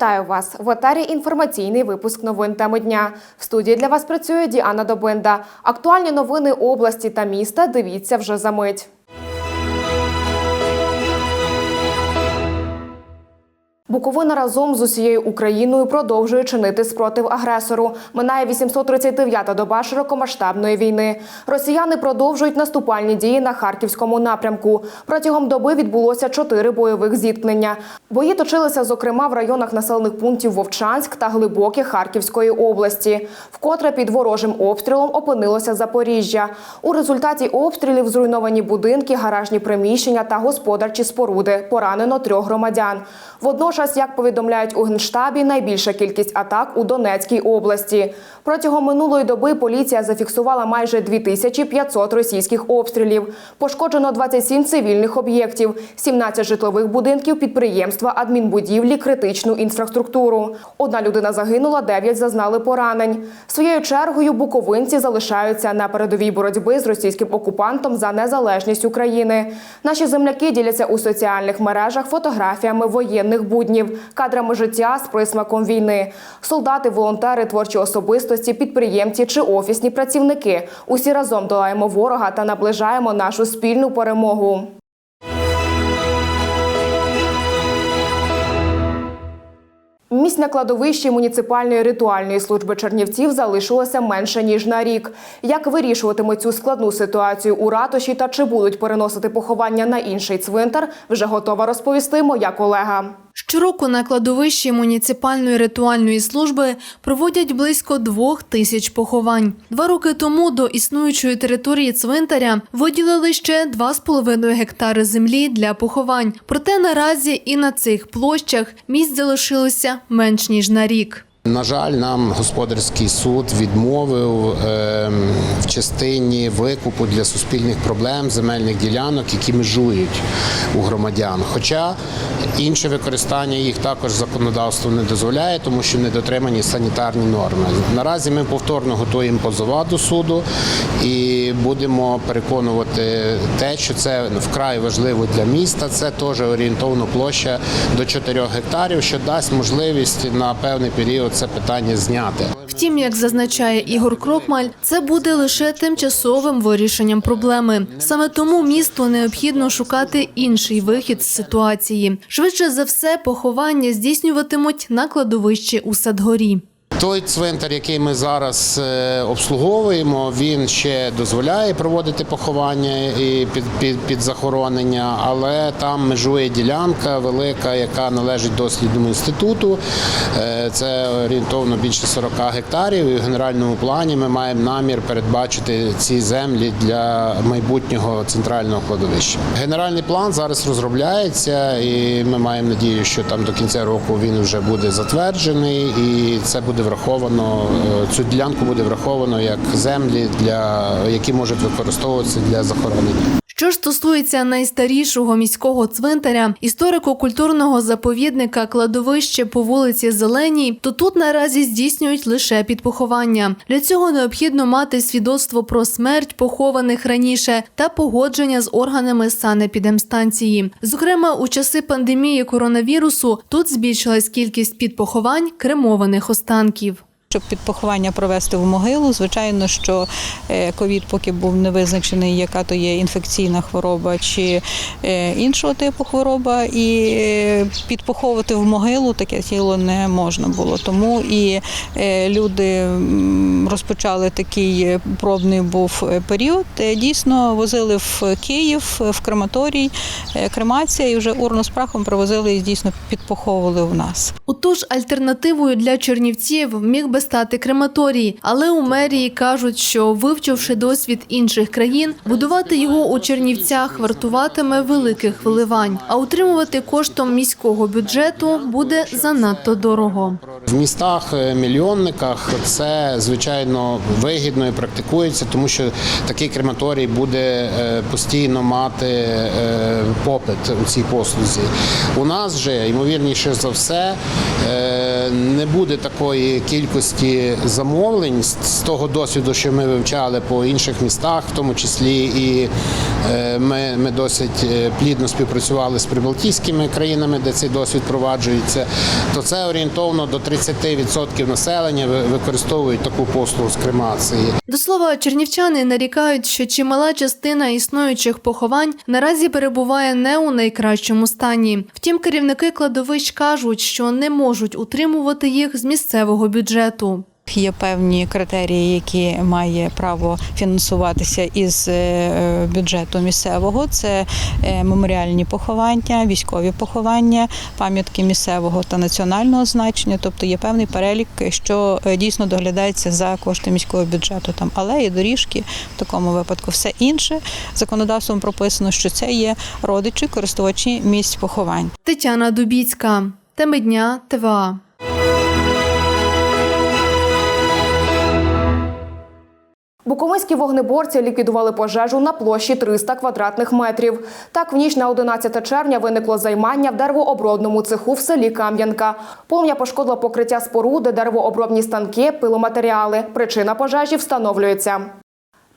Вітаю вас в етері інформаційний випуск новин теми дня. В студії для вас працює Діана Добинда. Актуальні новини області та міста. Дивіться вже за мить. Буковина разом з усією Україною продовжує чинити спротив агресору. Минає 839-та доба широкомасштабної війни. Росіяни продовжують наступальні дії на харківському напрямку. Протягом доби відбулося чотири бойових зіткнення. Бої точилися, зокрема, в районах населених пунктів Вовчанськ та Глибоке Харківської області. Вкотре під ворожим обстрілом опинилося Запоріжжя. У результаті обстрілів зруйновані будинки, гаражні приміщення та господарчі споруди. Поранено трьох громадян. Водночас, як повідомляють у генштабі, найбільша кількість атак у Донецькій області. Протягом минулої доби поліція зафіксувала майже 2500 російських обстрілів. Пошкоджено 27 цивільних об'єктів, 17 житлових будинків, підприємства, адмінбудівлі, критичну інфраструктуру. Одна людина загинула, 9 зазнали поранень. Своєю чергою буковинці залишаються на передовій боротьби з російським окупантом за незалежність України. Наші земляки діляться у соціальних мережах фотографіями воєнних буднів, кадрами життя з присмаком війни. Солдати, волонтери, творчі особистості, підприємці чи офісні працівники. Усі разом долаємо ворога та наближаємо нашу спільну перемогу. Місць на кладовищі муніципальної ритуальної служби Чернівців залишилося менше ніж на рік. Як вирішуватимуть цю складну ситуацію у ратуші та чи будуть переносити поховання на інший цвинтар, вже готова розповісти моя колега. Щороку на кладовищі муніципальної ритуальної служби проводять близько двох тисяч поховань. Два роки тому до існуючої території цвинтаря виділили ще 2,5 гектари землі для поховань. Проте наразі і на цих площах місць залишилося менш ніж на рік. На жаль, нам господарський суд відмовив е, в частині викупу для суспільних проблем земельних ділянок, які межують у громадян. Хоча інше використання їх також законодавство не дозволяє, тому що не дотримані санітарні норми. Наразі ми повторно готуємо позова до суду і будемо переконувати те, що це вкрай важливо для міста. Це теж орієнтовно площа до 4 гектарів, що дасть можливість на певний період це питання зняти. Втім, як зазначає Ігор Крокмаль, це буде лише тимчасовим вирішенням проблеми. Саме тому місту необхідно шукати інший вихід з ситуації. Швидше за все, поховання здійснюватимуть на кладовищі у Садгорі. Той цвинтар, який ми зараз е, обслуговуємо, він ще дозволяє проводити поховання і під, під, під захоронення, але там межує ділянка велика, яка належить дослідному інституту. Е, Це орієнтовно більше 40 гектарів. І в генеральному плані ми маємо намір передбачити ці землі для майбутнього центрального кладовища. Генеральний план зараз розробляється, і ми маємо надію, що там до кінця року він вже буде затверджений, і це буде враховано. е, Цю ділянку буде враховано як землі, для які можуть використовуватися для захоронення. Що ж стосується найстарішого міського цвинтаря, історико-культурного заповідника кладовище по вулиці Зеленій, то тут наразі здійснюють лише підпоховання. Для цього необхідно мати свідоцтво про смерть похованих раніше та погодження з органами санепідемстанції. Зокрема, у часи пандемії коронавірусу тут збільшилась кількість підпоховань кремованих останків. Щоб підпоховання провести в могилу, звичайно, що е, ковід поки був не визначений, яка то є інфекційна хвороба чи е, іншого типу хвороба, і е, підпоховувати в могилу таке тіло не можна було. Тому і люди розпочали такий пробний був період. Дійсно возили в Київ, в крематорій, кремація, і вже урну з прахом привозили і дійсно підпоховували в нас. Отож, альтернативою для чернівців міг би стати крематорій, але у мерії кажуть, що вивчивши досвід інших країн, будувати його у Чернівцях вартуватиме великих вливань, а утримувати коштом міського бюджету буде занадто дорого. В містах е, мільйонниках це звичайно вигідно і практикується, тому що такий крематорій буде е, постійно мати е, попит у цій послузі. У нас же ймовірніше за все не буде такої кількості замовлень з того досвіду, що ми вивчали по інших містах, в тому числі і е, ми, ми досить е, плідно співпрацювали з прибалтійськими країнами, де цей досвід впроваджується. То це орієнтовно до 30% населення використовують таку послугу з кремації. До слова, чернівчани нарікають, що чимала частина існуючих поховань наразі перебуває не у найкращому стані. Втім, керівники кладовищ кажуть, що не можуть утримувати їх з місцевого бюджету. Є певні критерії, які має право фінансуватися із е, бюджету місцевого. Це е, меморіальні поховання, військові поховання, пам'ятки місцевого та національного значення. Тобто є певний перелік, що е, дійсно доглядається за кошти міського бюджету. Там алеї, доріжки, в такому випадку все інше законодавством прописано, що це є родичі, користувачі місць поховань. Тетяна Дубіцька, теми дня ТВА. Буковинські вогнеборці ліквідували пожежу на площі 300 квадратних метрів. Так, в ніч на 11 червня виникло займання в деревообробному цеху в селі Кам'янка. Полум'я пошкодило покриття споруди, деревообробні станки, пиломатеріали. Причина пожежі встановлюється.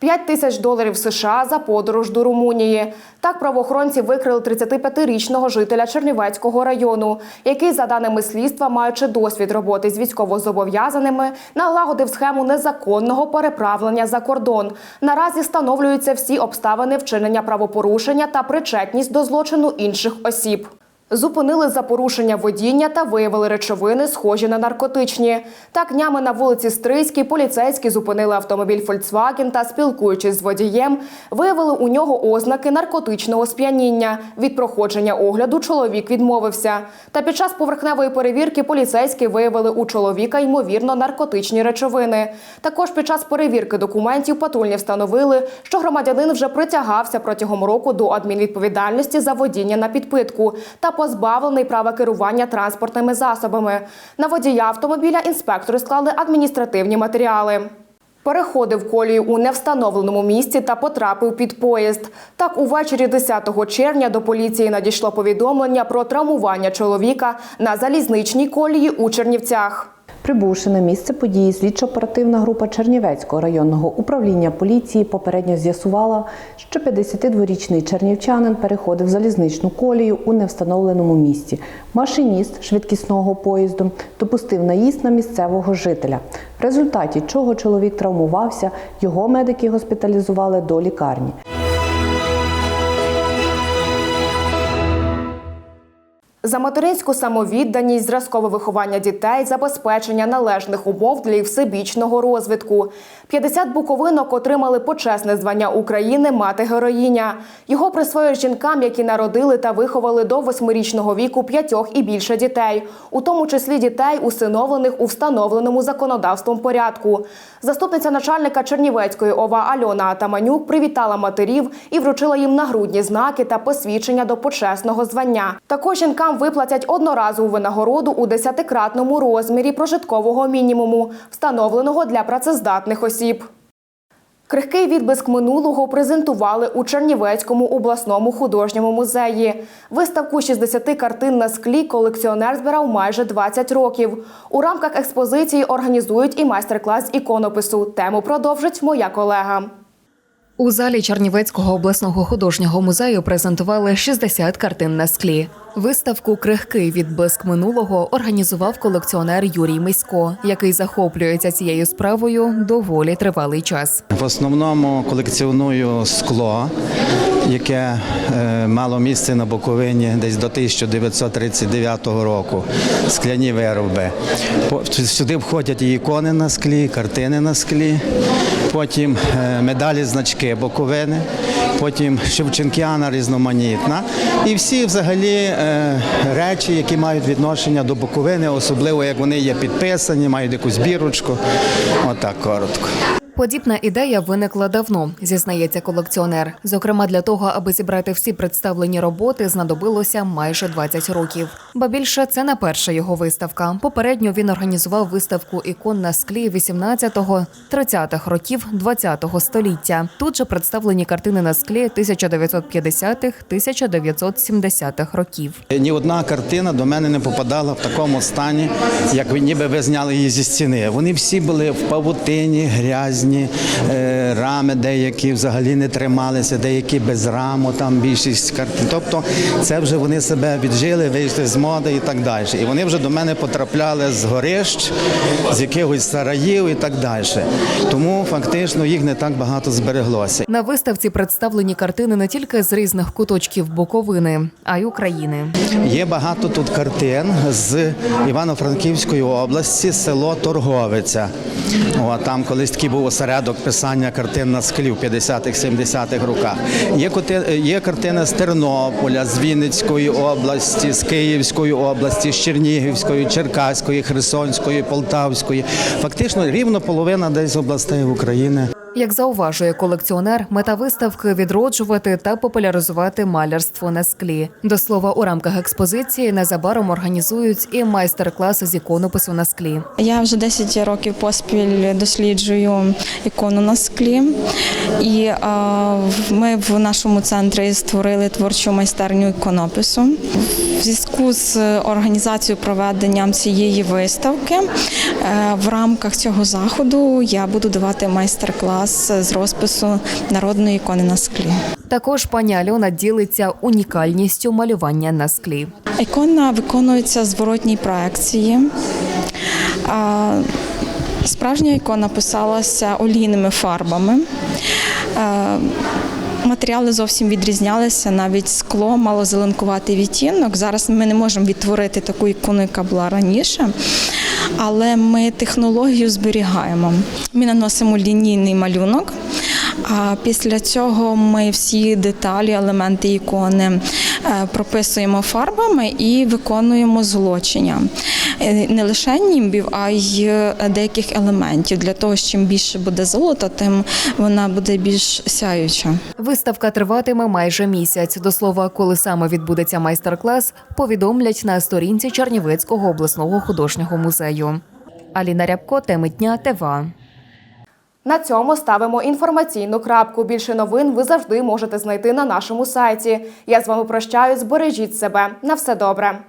5 тисяч доларів США за подорож до Румунії. Так правоохоронці викрили 35-річного жителя Чернівецького району, який, за даними слідства, маючи досвід роботи з військовозобов'язаними, налагодив схему незаконного переправлення за кордон. Наразі встановлюються всі обставини вчинення правопорушення та причетність до злочину інших осіб. Зупинили за порушення водіння та виявили речовини, схожі на наркотичні. Так, днями на вулиці Стрийській поліцейські зупинили автомобіль Volkswagen та, спілкуючись з водієм, виявили у нього ознаки наркотичного сп'яніння. Від проходження огляду чоловік відмовився. Та під час поверхневої перевірки поліцейські виявили у чоловіка ймовірно наркотичні речовини. Також під час перевірки документів патрульні встановили, що громадянин вже притягався протягом року до адмінвідповідальності за водіння на підпитку та позбавлений права керування транспортними засобами. На водія автомобіля інспектори склали адміністративні матеріали. Переходив колію у невстановленому місці та потрапив під поїзд. Так, увечері 10 червня до поліції надійшло повідомлення про травмування чоловіка на залізничній колії у Чернівцях. Прибувши на місце події, слідчо-оперативна група Чернівецького районного управління поліції попередньо з'ясувала, що 52-річний чернівчанин переходив залізничну колію у невстановленому місці. Машиніст швидкісного поїзду допустив наїзд на місцевого жителя, в результаті чого чоловік травмувався, його медики госпіталізували до лікарні. За материнську самовідданість, зразкове виховання дітей, забезпечення належних умов для їх всебічного розвитку. 50 буковинок отримали почесне звання України Мати героїня. Його присвоюють жінкам, які народили та виховали до восьмирічного віку п'ятьох і більше дітей, у тому числі дітей, усиновлених у встановленому законодавством порядку. Заступниця начальника Чернівецької ОВА Альона Атаманюк привітала матерів і вручила їм нагрудні знаки та посвідчення до почесного звання. Також жінкам виплатять одноразову винагороду у десятикратному розмірі прожиткового мінімуму, встановленого для працездатних осіб. Крихкий відблиск минулого презентували у Чернівецькому обласному художньому музеї. Виставку 60 картин на склі колекціонер збирав майже 20 років. У рамках експозиції організують і майстер-клас іконопису. Тему продовжить моя колега. У залі Чернівецького обласного художнього музею презентували 60 картин на склі. Виставку Крихкий відблиск минулого організував колекціонер Юрій Мисько, який захоплюється цією справою доволі тривалий час. В основному колекціоную скло, яке е, мало місце на Буковині десь до 1939 року. Скляні вироби. Сюди входять і ікони на склі, картини на склі, потім е, медалі, значки боковини, потім Шевченкіана різноманітна. І всі взагалі е, речі, які мають відношення до боковини, особливо як вони є підписані, мають якусь бірочку. Отак коротко. Подібна ідея виникла давно, зізнається колекціонер. Зокрема, для того, аби зібрати всі представлені роботи, знадобилося майже 20 років. Ба більше це не перша його виставка. Попередньо він організував виставку ікон на склі 18-30-х років 20-го століття. Тут же представлені картини на склі 1950-1970-х років. Ні одна картина до мене не попадала в такому стані, як ви ніби ви зняли її зі стіни. Вони всі були в павутині, грязні, е, рами деякі взагалі не трималися, деякі без раму, там більшість картин. Тобто це вже вони себе віджили, вийшли з моди і так далі. І вони вже до мене потрапляли з горищ, з якихось сараїв і так далі. Тому фактично їх не так багато збереглося. На виставці представлені картини не тільки з різних куточків Буковини, а й України. Є багато тут картин з Івано-Франківської області, село Торговиця. О, там колись такий був осередок писання картин на склі в 50-х, 70-х роках. Є, є картини з Тернополя, з Вінницької області, з Київської області, з Чернігівської, Черкаської, Херсонської, Полтавської. Фактично рівно половина десь областей України. Як зауважує колекціонер, мета виставки відроджувати та популяризувати малярство на склі. До слова, у рамках експозиції незабаром організують і майстер-класи з іконопису на склі. Я вже 10 років поспіль досліджую ікону на склі, і ми в нашому центрі створили творчу майстерню іконопису. В зв'язку з організацією проведенням цієї виставки е, в рамках цього заходу я буду давати майстер-клас з розпису народної ікони на склі. Також пані Альона ділиться унікальністю малювання на склі. Ікона виконується зворотній проекції. Справжня ікона писалася олійними фарбами. Матеріали зовсім відрізнялися, навіть скло мало зеленкуватий відтінок. Зараз ми не можемо відтворити таку ікону, яка була раніше, але ми технологію зберігаємо. Ми наносимо лінійний малюнок, а після цього ми всі деталі, елементи ікони е, прописуємо фарбами і виконуємо злочення. Е, Не лише німбів, а й е, деяких елементів. Для того, що чим більше буде золота, тим вона буде більш сяюча. Виставка триватиме майже місяць. До слова, коли саме відбудеться майстер-клас, повідомлять на сторінці Чернівецького обласного художнього музею. Аліна Рябко, теми дня ТВА. На цьому ставимо інформаційну крапку. Більше новин ви завжди можете знайти на нашому сайті. Я з вами прощаюсь. Бережіть себе. На все добре.